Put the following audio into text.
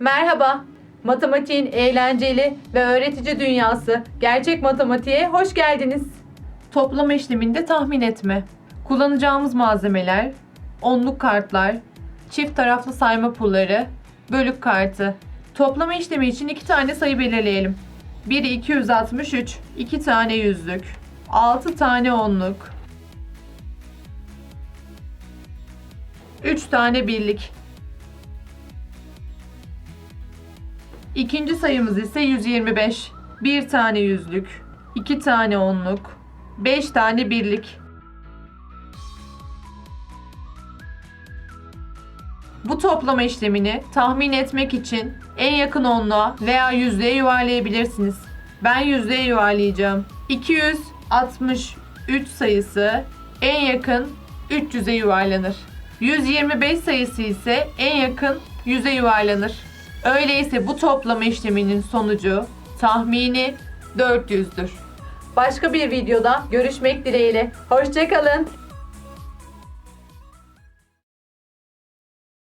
Merhaba. Matematiğin eğlenceli ve öğretici dünyası gerçek matematiğe hoş geldiniz. Toplama işleminde tahmin etme. Kullanacağımız malzemeler onluk kartlar, çift taraflı sayma pulları, bölük kartı. Toplama işlemi için iki tane sayı belirleyelim. Biri 263, iki tane yüzlük, 6 tane onluk, 3 tane birlik. İkinci sayımız ise 125. Bir tane yüzlük, iki tane onluk, beş tane birlik. Bu toplama işlemini tahmin etmek için en yakın onluğa veya yüzlüğe yuvarlayabilirsiniz. Ben yüzlüğe yuvarlayacağım. 263 sayısı en yakın 300'e yuvarlanır. 125 sayısı ise en yakın 100'e yuvarlanır. Öyleyse bu toplama işleminin sonucu tahmini 400'dür. Başka bir videoda görüşmek dileğiyle. Hoşçakalın.